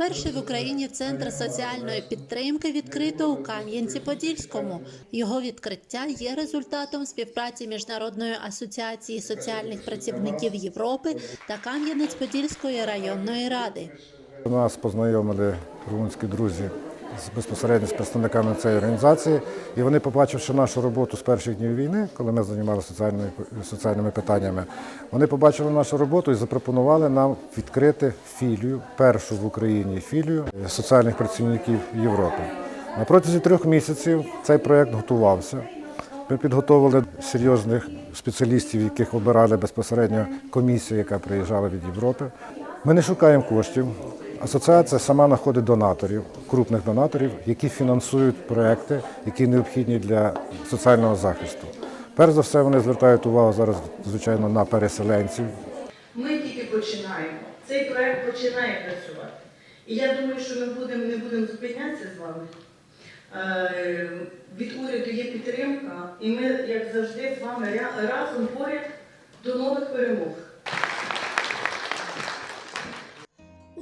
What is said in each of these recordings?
Перший в Україні центр соціальної підтримки відкрито у Кам'янці-Подільському. Його відкриття є результатом співпраці Міжнародної асоціації соціальних працівників Європи та Кам'янець-Подільської районної ради. Нас познайомили румунські друзі безпосередньо з представниками цієї організації, і вони, побачивши нашу роботу з перших днів війни, коли ми займалися соціальними, соціальними питаннями, вони побачили нашу роботу і запропонували нам відкрити філію, першу в Україні філію соціальних працівників Європи. На протязі трьох місяців цей проєкт готувався. Ми підготовили серйозних спеціалістів, яких обирали безпосередньо комісія, яка приїжджала від Європи. Ми не шукаємо коштів. Асоціація сама знаходить донаторів, крупних донаторів, які фінансують проекти, які необхідні для соціального захисту. Перш за все, вони звертають увагу зараз, звичайно, на переселенців, Ми тільки починаємо. Цей проект починає працювати. І я думаю, що ми будемо, не будемо зупинятися з вами. Е, Від уряду є підтримка, і ми, як завжди, з вами разом поряд до нових перемог.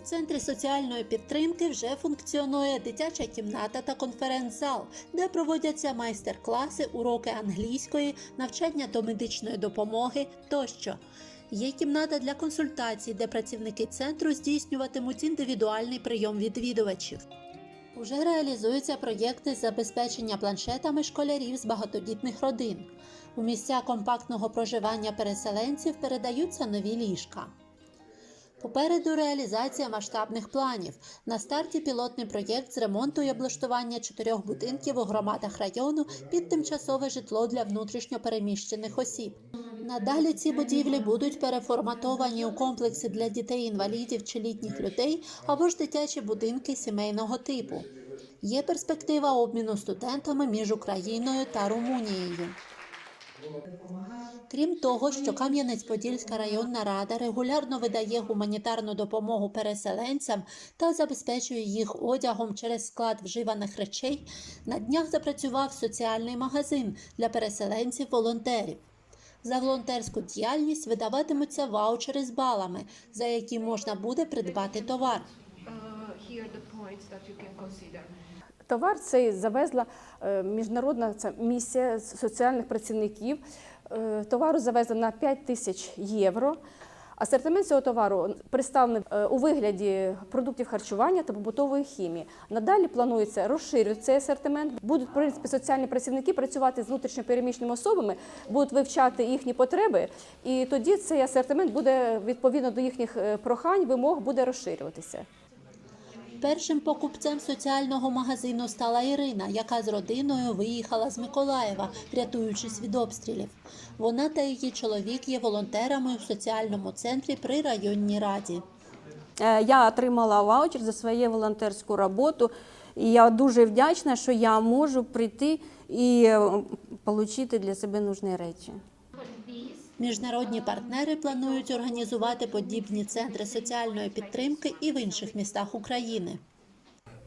Центрі соціальної підтримки вже функціонує дитяча кімната та конференц-зал, де проводяться майстер-класи, уроки англійської, навчання до медичної допомоги тощо. Є кімната для консультацій, де працівники центру здійснюватимуть індивідуальний прийом відвідувачів. Уже реалізуються проєкти з забезпечення планшетами школярів з багатодітних родин. У місця компактного проживання переселенців передаються нові ліжка. Попереду реалізація масштабних планів. На старті пілотний проєкт з ремонту і облаштування чотирьох будинків у громадах району під тимчасове житло для внутрішньо переміщених осіб. Надалі ці будівлі будуть переформатовані у комплекси для дітей-інвалідів чи літніх людей або ж дитячі будинки сімейного типу. Є перспектива обміну студентами між Україною та Румунією. Крім того, що Кам'янець-Подільська районна рада регулярно видає гуманітарну допомогу переселенцям та забезпечує їх одягом через склад вживаних речей, на днях запрацював соціальний магазин для переселенців-волонтерів. За волонтерську діяльність видаватимуться ваучери з балами, за які можна буде придбати товар. Here the points that you can consider. Товар цей завезла е, міжнародна ця місія соціальних працівників. Е, Товару завезли на 5 тисяч євро. Асортимент цього товару представлений е, у вигляді продуктів харчування та побутової хімії. Надалі планується розширювати цей асортимент. Будуть в принципі соціальні працівники працювати з внутрішньопереміщеними особами, будуть вивчати їхні потреби, і тоді цей асортимент буде відповідно до їхніх прохань, вимог буде розширюватися. Першим покупцем соціального магазину стала Ірина, яка з родиною виїхала з Миколаєва, рятуючись від обстрілів. Вона та її чоловік є волонтерами у соціальному центрі при районній раді. Е, Я отримала ваучер за свою волонтерську роботу. І я дуже вдячна, що я можу прийти і е, отримати для себе нужні речі. Міжнародні партнери планують організувати подібні центри соціальної підтримки і в інших містах України.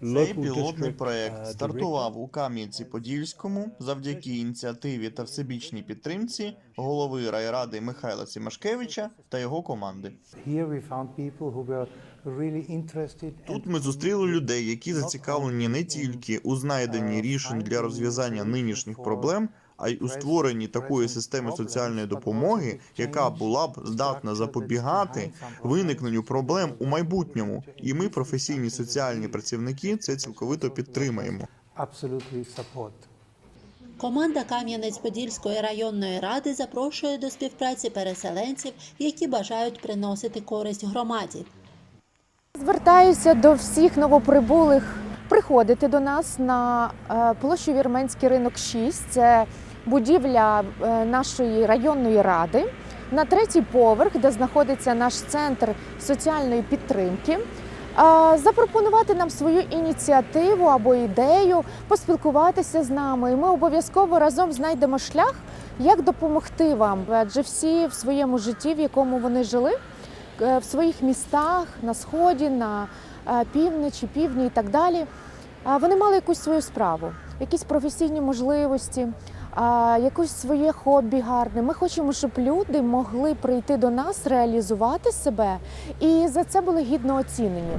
Цей пілотний проект стартував у Кам'янці-Подільському завдяки ініціативі та всебічній підтримці голови райради Михайла Сімашкевича та його команди. Тут ми зустріли людей, які зацікавлені не тільки у знайденні рішень для розв'язання нинішніх проблем, а й у створенні такої системи соціальної допомоги, яка була б здатна запобігати виникненню проблем у майбутньому. І ми, професійні соціальні працівники, це цілковито підтримаємо. absolutely support. Команда Кам'янець-Подільської районної ради запрошує до співпраці переселенців, які бажають приносити користь громаді. Звертаюся до всіх новоприбулих приходити до нас на е, площу Вірменський ринок 6. Це будівля е, нашої районної ради. На третій поверх, де знаходиться наш центр соціальної підтримки. Запропонувати нам свою ініціативу або ідею, поспілкуватися з нами. І ми обов'язково разом знайдемо шлях, як допомогти вам. Адже всі в своєму житті, в якому вони жили, е, в своїх містах на сході, на е, півночі, півдні і так далі. Вони мали якусь свою справу, якісь професійні можливості, а, якусь своє хобі гарне. Ми хочемо, щоб люди могли прийти до нас, реалізувати себе і за це були гідно оцінені.